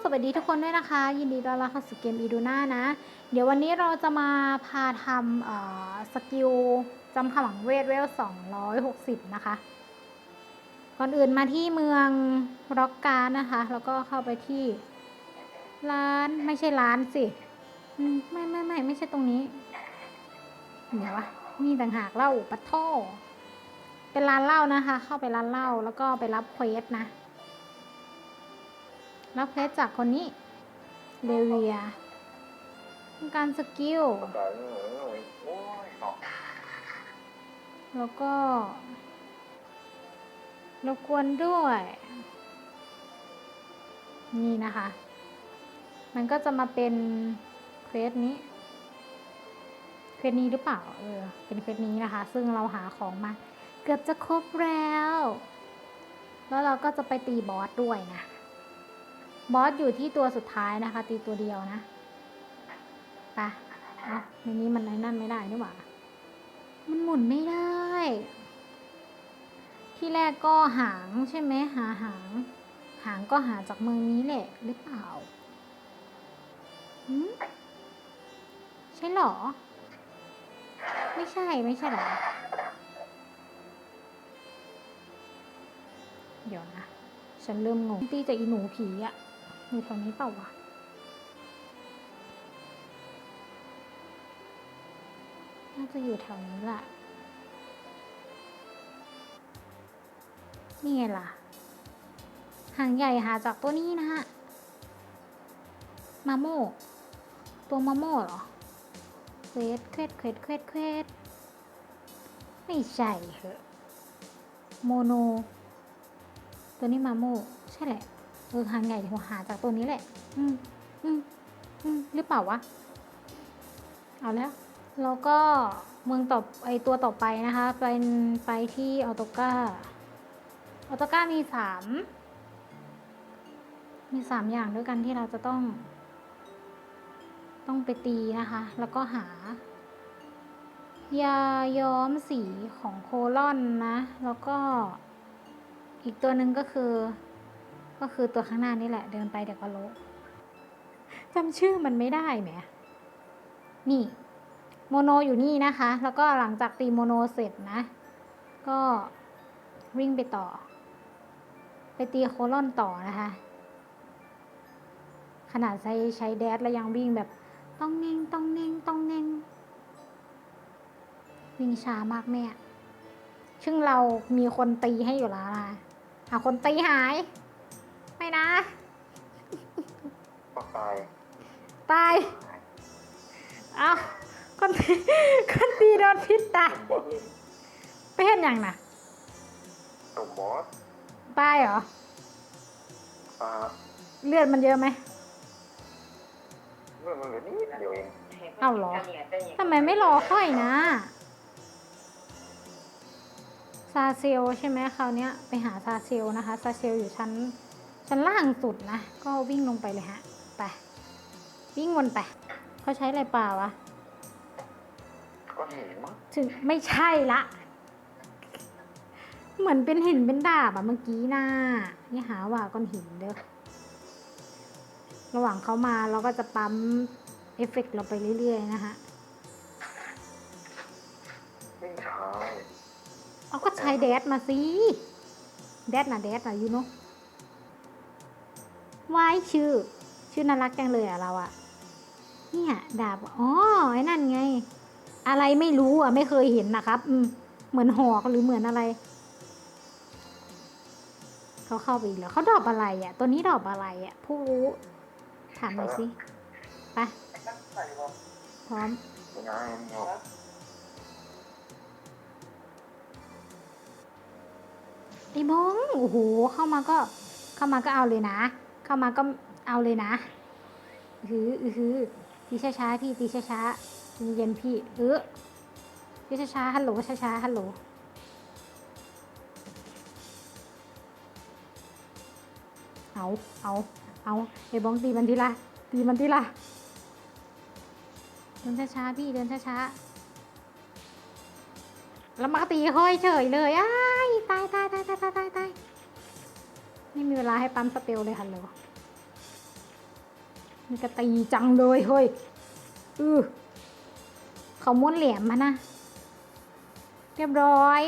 สวัสดีทุกคนด้วยนะคะ ยินดีต้อนรับเข้าสู่เกมอีดูน่านะ เดี๋ยววันนี้เราจะมาพาทำสกิลจำขมังเวทเวล 260 นะคะ ก่อนอื่นมาที่เมืองร็อกการนะคะ แล้วก็เข้าไปที่ร้านไม่ใช่ร้านสิไม่ไม่ไม่ไม่ใช่ตรงนี้ เดี๋ยววะนี่ต่างหากเหล่าปัทโทเป็นร้านเหล้านะคะ เข้าไปร้านเหล้าแล้วก็ไปรับเควสนะ รับเควสจากคนนี้เดเวียต้องการสกิล แล้วก็รบกวนด้วย นี่นะคะ มันก็จะมาเป็นเควสนี้เควสนี้หรือเปล่า เออ เป็นเควสนี้นะคะ ซึ่งเราหาของมา เกือบจะครบแล้ว แล้วเราก็จะไปตีบอสด้วยนะ บอสอยู่ที่ตัวสุดท้ายนะคะ ตีตัวเดียวนะไปเอาในนี้มันไอ้นั่นไม่ได้นี่หว่า มันหมุนไม่ได้ ที่แรกก็หางใช่ไหมหาหาง หางก็หาจากเมืองนี้แหละ หรือเปล่าหืมใช่เหรอ ไม่ใช่ไม่ใช่หรอ เดี๋ยวนะ ฉันเริ่มงงตีจากอีหนูผีอะ อยู่แถวนี้เปล่าวะน่าจะอยู่แถวนี้แหละนี่ไงล่ะ หางใหญ่หาจากตัวนี้นะฮะ มาโมตัวมาโมเหรอเควสเควสเควสเควสเควสไม่ใช่เหอะโมโน ตัวนี้มาโมใช่แหละ เออหางใหญ่หัวหาจากตัวนี้แหละ อืมอืมอืมหรือเปล่าวะ เอาแล้ว แล้วก็เมืองต่อไอตัวต่อไปนะคะ เป็นไปที่ออโตกาออโตกามีสามมีสามอย่างด้วยกันที่เราจะต้อง ต้องไปตีนะคะ แล้วก็หายาย้อมสีของโคลอนนะ แล้วก็อีกตัวหนึ่งก็คือ ก็คือตัวข้างหน้านี่แหละ เดินไปเดี๋ยวก็รู้จำชื่อมันไม่ได้แหมนี่โมโนอยู่นี่นะคะ แล้วก็หลังจากตีโมโนเสร็จนะ ก็วิ่งไปต่อ ไปตีโคลอนต่อนะคะ ขนาดใช้ใช้แดดแล้วยังวิ่งแบบต้องเน่งต้องเน่งต้องเน่งวิ่งช้ามากแม่ซึ่งเรามีคนตีให้อยู่แล้วนะหาคนตีหาย ไม่นะก็ตายตาย เอาคนตีคนตีโดนพิษตาย สมบอสไปเห็นอย่างน่ะ สมบอสตายเหรอ อ่าเลือดมันเยอะไหมเมื่อมันเหลือนิดเดียวเองเอ้าเหรอ ทำไมไม่รอค่อยนะ ซาเซลใช่ไหมคราวเนี้ยไปหาซาเซลนะคะ ซาเซลอยู่ชั้น ชั้นล่างสุดนะ ก็วิ่งลงไปเลยฮะ ไป วิ่งวนไป เขาใช้อะไรเปล่าวะ ก็เห็นมั้งถึงไม่ใช่ละ เหมือนเป็นหินเป็นดาบอะเมื่อกี้น่ะนี่หาว่าก้อนหินเด้อ ระหว่างเขามาเราก็จะปั๊มเอฟเฟกต์เราไปเรื่อยๆ นะคะไม่ใช่เอาก็ใช้แดดมาสิ แดดนะแดดนะยูโนวายชื่อ ชื่อน่ารักจังเลยอะเราอะเนี่ยดาบอ๋อไอ้นั่นไง อะไรไม่รู้อะไม่เคยเห็นนะครับเหมือนหอกหรือเหมือนอะไรเขาเข้าไปอีกแล้วเขาดอกอะไรอะตัวนี้ดอกอะไรอะผู้รู้ถามหน่อยสิไปพร้อมไงเนาะไอ้มงโอ้โหเข้ามาก็เข้ามาก็เอาเลยนะ เข้ามาก็เอาเลยนะอือหืออือหือตีช้าๆพี่ตีช้าๆเย็นพี่เออตีช้าๆฮัลโหลช้าๆฮัลโหลเอาเอาเอาไอ้บองตีมันทีละตีมันทีละเดินช้าๆพี่เดินช้าๆแล้วมาตีค่อยเฉยเลยอ้ายตายตายตาย ให้ปั๊มสเปลเลยฮัลโหลมันกระตีจังเลยเฮ้ยอือเขาม้วนเหลี่ยมมานะ เรียบร้อย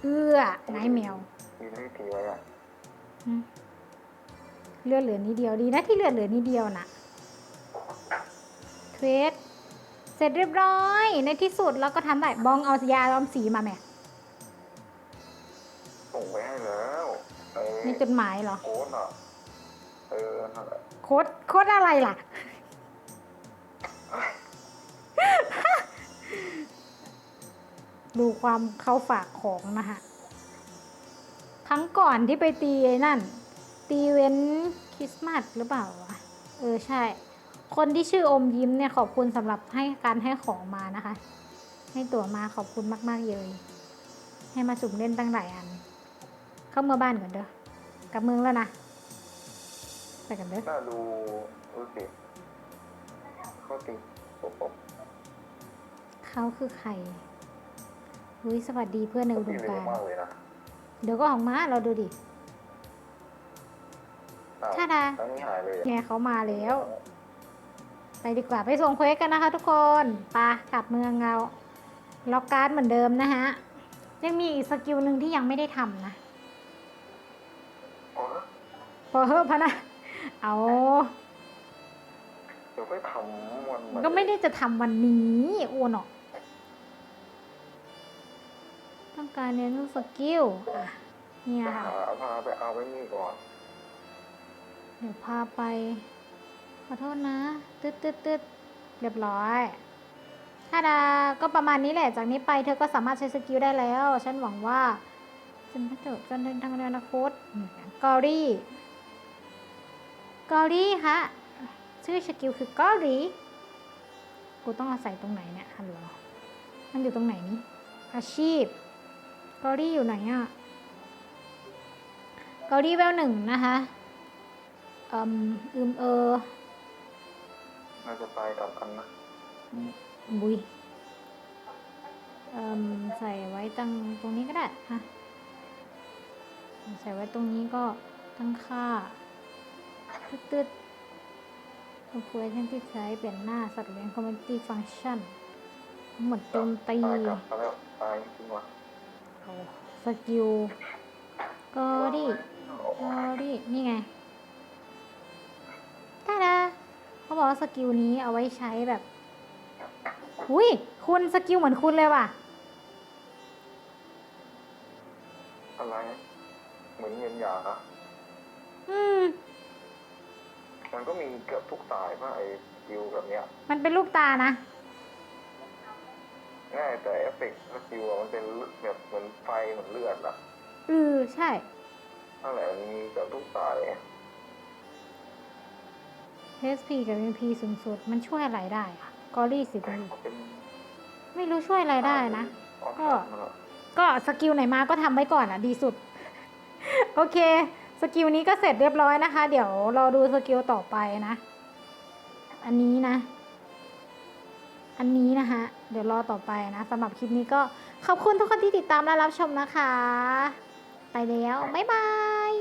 เอื้อนายแมวมีวิธีไว้อะอืมเลือดเหลือนิดเดียวดีนะที่เลือดเหลือนิดเดียวน่ะเทรดเสร็จเรียบร้อย ในที่สุดเราก็ทำได้บองเอายาลอมสีมาแม่ ส่งไปให้แล้วไอ้ในจดหมายเหรอ โค้ดอะเออนั่นแหละโค้ดโค้ดอะไรล่ะ ดูความเข้าฝากของนะคะครั้งก่อนที่ไปตีไอ้นั่น ตีเว้นคริสต์มาสหรือเปล่าวะเออใช่ คนที่ชื่ออมยิ้มเนี่ยขอบคุณสำหรับให้การให้ของมานะคะ ให้ตั๋วมาขอบคุณมาก ๆ เลย ให้มาสุ่มเล่นตั้งหลายอัน เข้าเมื่อบ้านก่อนเด้อกลับเมืองแล้วนะไปกันเด้อน่าดูดูสิเขาติดผมผมเขาคือใครอุ้ยสวัสดีเพื่อนในเขาอุดตีมเร็วการณ์มากเลยนะเดี๋ยวก็ออกมาเราดูดิอ้วชาดาทั้งนี้หายเลยอะแม่เขามาแล้ว ไปดีกว่าไปส่งเควสกันนะคะทุกคนไปะกลับเมืองเราล็อกการ์ดเหมือนเดิมนะฮะ ยังมีอีกสกิลหนึ่งที่ยังไม่ได้ทำนะอ๋อ พอเฮ้พะนะ เอาเดี๋ยวไปทำวันใหก็ไม่ได้จะทำวันนี้โอ้เนาะต้องการเรียนรู้สกิลอะเนี่ยไปค่ะหาพาไปเอาไว้นี่ก่อน เดี๋ยวพาไป ขอโทษนะตึ๊ดตึ๊ดตึ๊ดเรียบร้อยถ้าดาก็ประมาณนี้แหละ จากนี้ไปเธอก็สามารถใช้สกิลได้แล้ว ฉันหวังว่าจะไม่เจอจนเดินทางในอนาคตกอรี่ กอรี่คะชื่อสกิลคือกอรี่ กูต้องอาศัยตรงไหนเนี่ยฮัลโหลมันอยู่ตรงไหนนี่ อาชีพ กอรี่อยู่ไหนอะกอรี่เวลหนึ่งนะคะอืมอืมเออ น่าจะตายกลับกันนะบุยอืมใส่ไว้ตั้งตรงนี้ก็ได้ฮะ ใส่ไว้ตรงนี้ก็ตั้งค่า ตึ๊ดตึ๊ดคอมพูเชั่นที่ใช้เปลี่ยนหน้าสัตว์เลี้ยงคอมมูนิตี้ฟังชันหมดโจมตีตายกลับมาแล้วตายจริงวะเอาสกิลก็ดิก็ดินี่ไงตาดาเขาบอกว่าสกิลนี้เอาไว้ใช้แบบอุ้ยคุณสกิลเหมือนคุณเลยว่ะ อะไร เหมือนเงินหยาอะอืม มันก็มีเกือบทุกสายป่ะไอ้สกิลแบบเนี้ยมันเป็นลูกตานะ ง่ายแต่เอฟเฟกต์สกิลอะมันเป็นแบบเหมือนไฟเหมือนเลือดอะเออใช่ นั่นแหละมันมีเกือบทุกสาย HP กับ MP สูงสุด มันช่วยอะไรได้อะกอรี่สิบเป็นไม่รู้ช่วยอะไรได้นะออปก็ชั่นอะก็สกิลไหนมาก็ทำไว้ก่อนอะ ดีสุด โอเค สกิลนี้ก็เสร็จเรียบร้อยนะคะ เดี๋ยวรอดูสกิลต่อไปนะ อันนี้นะ อันนี้นะคะเดี๋ยวรอต่อไปนะสำหรับคลิปนี้ก็ขอบคุณทุกคนที่ติดตามและรับชมนะคะ ไปแล้ว บ๊ายบาย